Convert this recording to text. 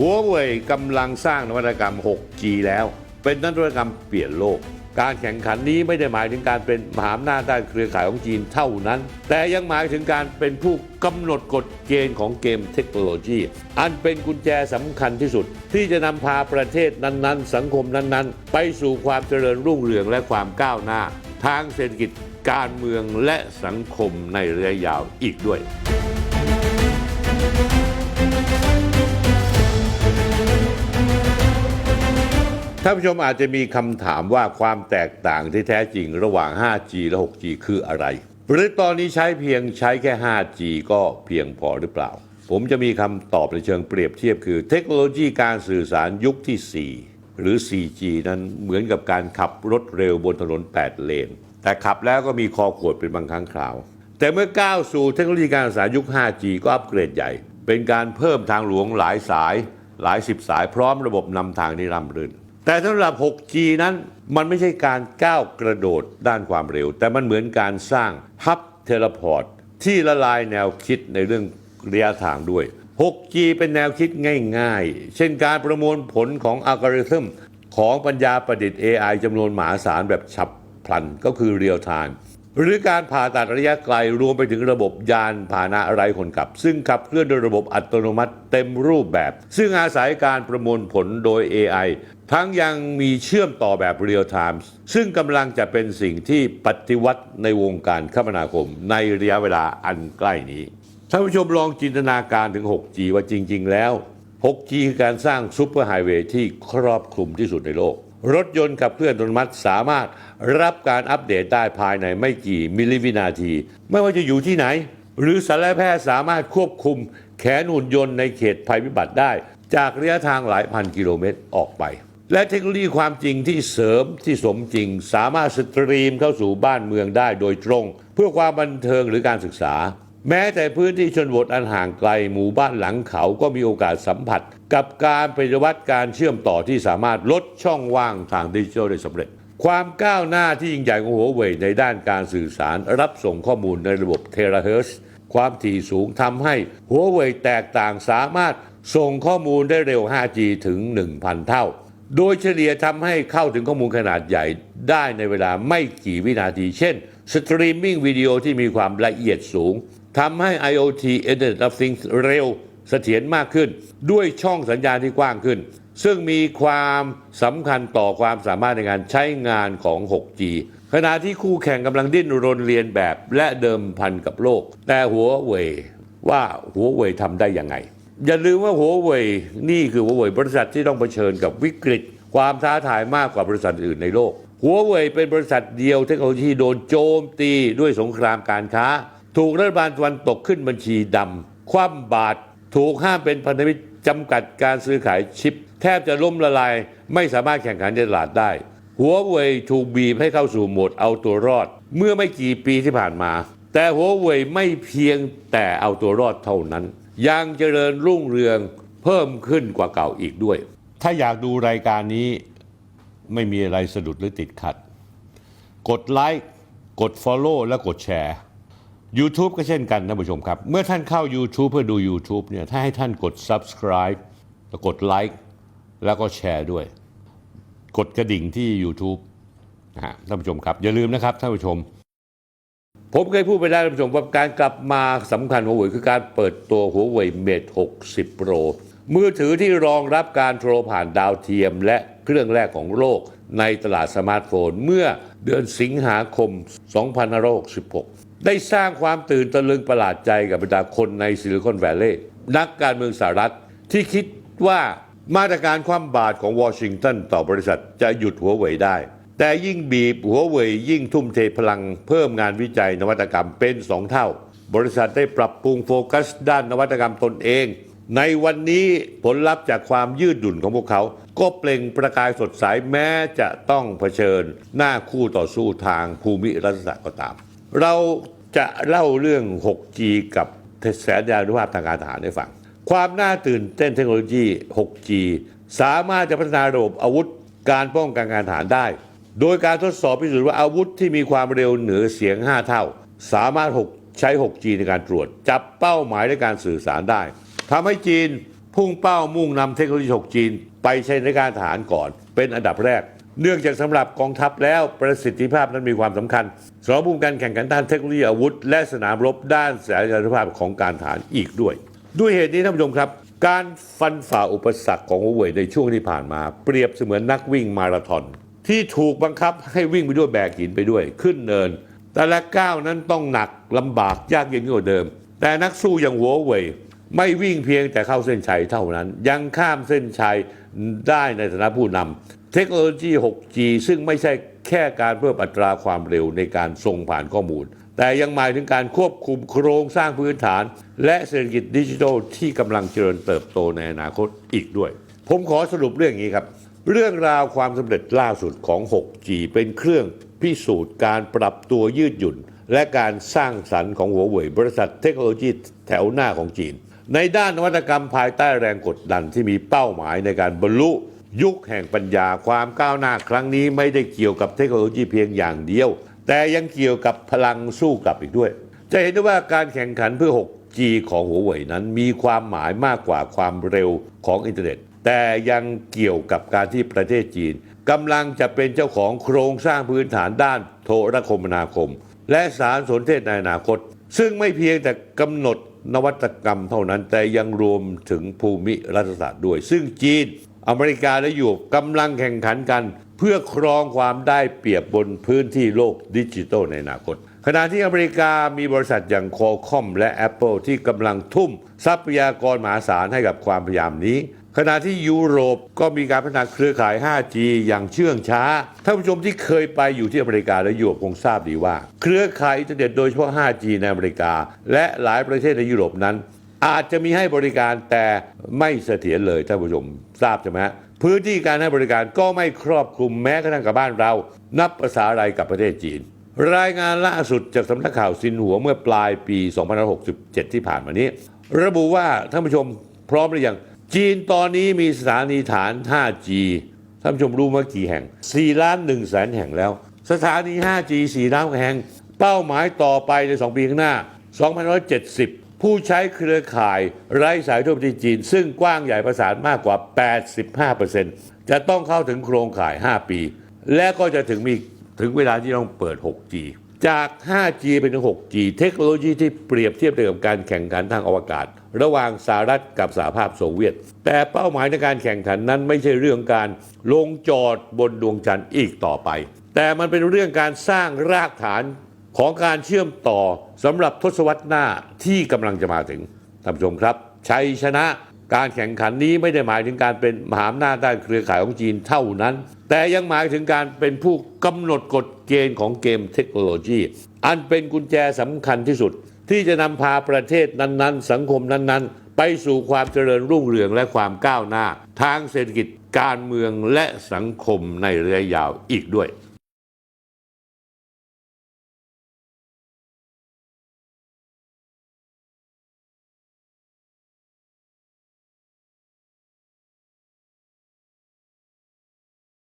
หัวเว่ยกำลังสร้างนวัตกรรม 6G แล้ว เป็นนวัตกรรมเปลี่ยนโลก การแข่งขันนี้ไม่ได้หมายถึงการเป็นมหาอำนาจด้านเครือข่ายของจีนเท่านั้น แต่ยังหมายถึงการเป็นผู้กำหนดกฎเกณฑ์ของเกมเทคโนโลยี อันเป็นกุญแจสำคัญที่สุด ที่จะนำพาประเทศนั้นๆ สังคมนั้นๆ ไปสู่ความเจริญรุ่งเรืองและความก้าวหน้า ทางเศรษฐกิจการเมืองและสังคมในระยะยาวอีกด้วย ท่านผู้ชมอาจจะมีคำถามว่าความแตกต่างที่แท้จริงระหว่าง 5G และ 6G คืออะไร หรือตอนนี้ใช้เพียงใช้แค่ 5G ก็เพียงพอหรือเปล่า ผมจะมีคำตอบในเชิงเปรียบเทียบคือ เทคโนโลยีการสื่อสารยุคที่ 4 หรือ 4G นั้นเหมือนกับการขับรถเร็วบนถนน 8 เลน แต่ขับแล้วก็มีคอขวดเป็นบางครั้งคราว แต่เมื่อก้าวสู่เทคโนโลยีการสื่อสารยุค 5G ก็อัปเกรดใหญ่ เป็นการเพิ่มทางหลวงหลายสาย หลายสิบสายพร้อมระบบนำทางที่ร่ำรื่น แต่สำหรับ 6G นั้นมันไม่ใช่การก้าวกระโดดด้านความเร็ว แต่มันเหมือนการสร้างฮับเทเลพอร์ตที่ละลายแนวคิดในเรื่องระยะทางด้วย 6G เป็นแนวคิดง่ายๆ เช่นการประมวลผลของอัลกอริทึมของปัญญาประดิษฐ์ AI จำนวนมหาศาลแบบฉับพลันก็คือเรียลไทม์หรือการผ่าตัดระยะไกลรวมไปถึงระบบยานพาหนะไร้คนขับ ซึ่งขับเคลื่อนโดยระบบอัตโนมัติเต็มรูปแบบ ซึ่งอาศัยการประมวลผลโดย AI ทั้งยังมีเชื่อมต่อแบบเรียลไทม์ซึ่งกำลังจะเป็นสิ่งที่ปฏิวัติในวงการคมนาคมในระยะเวลาอันใกล้นี้ท่านผู้ชมลองจินตนาการถึง 6G ว่าจริง ๆ แล้ว 6G คือการสร้างซูเปอร์ไฮเวย์ที่ครอบคลุมที่สุดในโลก รถยนต์ขับเคลื่อนอัตโนมัติสามารถรับการอัปเดตได้ภายในไม่กี่มิลลิวินาที ไม่ว่าจะอยู่ที่ไหน หรือสัตวแพทย์สามารถควบคุมแขนหุ่นยนต์ในเขตภัยพิบัติได้ จากระยะทางหลายพันกิโลเมตรออกไป และเทคโนโลยีความจริงที่เสริมที่สมจริง สามารถสตรีมเข้าสู่บ้านเมืองได้โดยตรง เพื่อความบันเทิงหรือการศึกษา แม้แต่พื้นที่ชนบทอันห่างไกลหมู่บ้านหลังเขาก็มีโอกาสสัมผัส กับการปฏิวัติการเชื่อมต่อที่สามารถลดช่องว่างทางดิจิทัลได้สำเร็จ ความก้าวหน้าที่ยิ่งใหญ่ของหัวเว่ยในด้านการสื่อสารรับส่งข้อมูลในระบบเทราเฮิรตซ์ความถี่สูงทำให้หัวเว่ยแตกต่างสามารถส่งข้อมูลได้เร็ว 5G ถึง 1,000 เท่า โดยเฉลี่ยทำให้เข้าถึงข้อมูลขนาดใหญ่ได้ในเวลาไม่กี่วินาที เช่นสตรีมมิ่งวิดีโอที่มีความละเอียดสูงทำให้ IoT Internet of Things เร็วเสถียรมากขึ้น ด้วยช่องสัญญาณที่กว้างขึ้น ซึ่งมีความสำคัญต่อความสามารถในการใช้งานของ 6G ขณะที่คู่แข่งกำลังดิ้นรนเรียนแบบและเดิมพันกับโลก แต่หัวเว่ยว่าหัวเว่ยทำได้ยังไง อย่าลืมว่าหัวเว่ยนี่คือหัวเว่ยบริษัทที่ต้องเผชิญกับวิกฤต ความท้าทายมากกว่าบริษัทอื่นในโลกหัวเว่ยเป็นบริษัทเดียวเทคโนโลยีโดนโจมตีด้วยสงครามการค้า ถูกรัฐบาลตะวันตกขึ้นบัญชีดำ คว่ำบาตรถูกห้ามเป็นพันธมิตรจำกัดการซื้อขายชิป แทบจะล้มละลาย ไม่สามารถแข่งขันในตลาดได้ หัวเว่ยถูกบีบให้เข้าสู่โหมดเอาตัวรอด เมื่อไม่กี่ปีที่ผ่านมา แต่หัวเว่ยไม่เพียงแต่เอาตัวรอดเท่านั้น ยังเจริญรุ่งเรืองเพิ่มขึ้นกว่าเก่าอีกด้วย ถ้าอยากดูรายการนี้ไม่มีอะไรสะดุดหรือติดขัด กดไลค์กด Follow และกดแชร์ YouTube ก็เช่นกันท่านผู้ชมครับ เมื่อท่านเข้า YouTube เพื่อดู YouTube เนี่ยถ้าให้ท่านกด Subscribe แล้วกดไลค์แล้วก็แชร์ด้วย กดกระดิ่งที่ YouTube นะฮะท่านผู้ชมครับ อย่าลืมนะครับท่านผู้ชม ผมเคยพูดไปได้ท่านผู้ชมว่าการกลับมาสำคัญของหัวเว่ยคือการเปิดตัวหัวเว่ยเมท60 Pro มือถือที่รองรับการโทรผ่านดาวเทียม และเครื่องแรกของโลกในตลาดสมาร์ทโฟน เมื่อเดือนสิงหาคม 2566 ได้สร้างความตื่นตะลึงประหลาดใจกับบรรดาคนในซิลิคอนแวลลย์นักการเมืองสหรัฐที่คิดว่ามาตรการคว่ำบาตรของวอชิงตันต่อบริษัทจะหยุดหัวเว่ยได้ แต่ยิ่งบีบหัวเว่ยยิ่งทุ่มเทพลังเพิ่มงานวิจัยนวัตกรรมเป็นสองเท่า บริษัทได้ปรับปรุงโฟกัสด้านนวัตกรรมตนเอง ในวันนี้ผลลัพธ์จากความยืดหยุ่นของพวกเขา ก็เปล่งประกายสดใสแม้จะต้องเผชิญ หน้าคู่ต่อสู้ทางภูมิรัฐศาสตร์ก็ตาม เราจะเล่าเรื่อง 6G กับแสนยานุภาพทางการทหารให้ฟัง ความน่าตื่นเต้นเทคโนโลยี 6G สามารถจะพัฒนาระบบอาวุธการป้องกันการทหารได้ โดยการทดสอบพิสูจน์ว่าอาวุธที่มีความเร็วเหนือเสียง 5 เท่า สามารถ 6 ใช้ 6G ในการตรวจ จับเป้าหมายในการสื่อสารได้ทำให้จีนพุ่งเป้ามุ่งนำเทคโนโลยี6จีนไปใช้ในการทหารก่อน เป็นอันดับแรก เนื่องจากสำหรับกองทัพแล้วประสิทธิภาพนั้นมีความสำคัญสำหรับการแข่งขันด้านเทคโนโลยีอาวุธ และสนามรบด้านแสนยานุภาพของการทหารอีกด้วย ด้วยเหตุนี้ท่านผู้ชมครับ การฟันฝ่าอุปสรรคของหัวเว่ยในช่วงที่ผ่านมา เปรียบเสมือนนักวิ่งมาราธอน ที่ถูกบังคับให้วิ่งไปด้วยแบกหินไปด้วย ขึ้นเนิน แต่ละก้าวนั้นต้องหนักลำบากยากเย็นกว่าเดิม แต่นักสู้อย่างหัวเว่ยไม่วิ่งเพียงแต่เข้าเส้นชัยเท่านั้น ยังข้ามเส้นชัยได้ในฐานะผู้นำเทคโนโลยี 6G ซึ่งไม่ใช่แค่การเพิ่มอัตราความเร็วในการส่งผ่านข้อมูล แต่ยังหมายถึงการควบคุมโครงสร้างพื้นฐาน และเศรษฐกิจดิจิทัลที่กำลังเจริญเติบโตในอนาคตอีกด้วย ผมขอสรุปเรื่องนี้ครับ เรื่องราวความสำเร็จล่าสุดของ 6G เป็นเครื่องพิสูจน์การปรับตัวยืดหยุ่น และการสร้างสรรค์ของหัวเว่ยบริษัทเทคโนโลยีแถวหน้าของจีน ในด้านนวัตกรรมภายใต้แรงกดดันที่มีเป้าหมายในการบรรลุยุคแห่งปัญญาความก้าวหน้าครั้งนี้ไม่ได้เกี่ยวกับเทคโนโลยีเพียงอย่างเดียว แต่ยังเกี่ยวกับพลังสู้กลับอีกด้วย จะเห็นได้ว่าการแข่งขันเพื่อ 6G ของหัวเว่ยนั้นมีความหมายมากกว่าความเร็วของอินเทอร์เน็ต แต่ยังเกี่ยวกับการที่ประเทศจีนกำลังจะเป็นเจ้าของโครงสร้างพื้นฐานด้านโทรคมนาคม และสารสนเทศในอนาคต ซึ่งไม่เพียงแต่กำหนดนวัตกรรมเท่านั้น แต่ยังรวมถึงภูมิรัฐศาสตร์ด้วย ซึ่งจีน อเมริกาและยุโรปกำลังแข่งขันกัน เพื่อครองความได้เปรียบบนพื้นที่โลกดิจิทัลในอนาคตขณะที่อเมริกามีบริษัทอย่าง Qualcomm และ Apple ที่กำลังทุ่มทรัพยากรมหาศาลให้กับความพยายามนี้ ขณะที่ยุโรปก็มีการพัฒนาเครือข่าย 5G อย่างเชื่องช้า ท่านผู้ชมที่เคยไปอยู่ที่อเมริกาและยุโรปคงทราบดีว่า เครือข่ายอินเทอร์เน็ตโดยเฉพาะ 5G ในอเมริกา และหลายประเทศในยุโรปนั้น อาจจะมีให้บริการแต่ไม่เสถียรเลยท่านผู้ชมทราบใช่ไหมพื้นที่การให้บริการก็ไม่ครอบคลุมแม้กระทั่งกับบ้านเรา นับภาษาอะไรกับประเทศจีนรายงานล่าสุดจากสำนักข่าวซินหัวเมื่อปลายปี 2567 ที่ผ่านมานี้ ระบุว่าท่านผู้ชมพร้อมหรือยัง จีนตอนนี้มีสถานีฐาน 5G ท่านผู้ชมรู้มากี่แห่ง 4 ล้าน1แสนแห่งแล้ว สถานี 5G 4 ล้านแห่ง เป้าหมายต่อไปใน 2 ปีข้างหน้า2570 ผู้ใช้เครือข่ายไร้สายทั่วประเทศจีน ซึ่งกว้างใหญ่ประสานมากกว่า 85%จะต้องเข้าถึงโครงข่าย 5 ปี และก็จะถึงมีถึงเวลาที่ต้องเปิด 6G จาก 5G เป็น 6G เทคโนโลยีที่เปรียบเทียบได้กับการแข่งขันทางอวกาศ ระหว่างสหรัฐกับสหภาพโซเวียต แต่เป้าหมายในการแข่งขันนั้นไม่ใช่เรื่องการลงจอดบนดวงจันทร์อีกต่อไป แต่มันเป็นเรื่องการสร้างรากฐานของการเชื่อมต่อสำหรับทศวรรษหน้าที่กำลังจะมาถึงท่านผู้ชมครับ ชัยชนะ การแข่งขันนี้ไม่ได้หมายถึงการเป็นมหาอำนาจด้านเครือข่ายของจีนเท่านั้น แต่ยังหมายถึงการเป็นผู้กำหนดกฎเกณฑ์ของเกมเทคโนโลยี อันเป็นกุญแจสำคัญที่สุด ที่จะนำพาประเทศนั้นๆ สังคมนั้นๆ ไปสู่ความเจริญรุ่งเรืองและความก้าวหน้า ทางเศรษฐกิจการเมืองและสังคมในระยะยาวอีกด้วย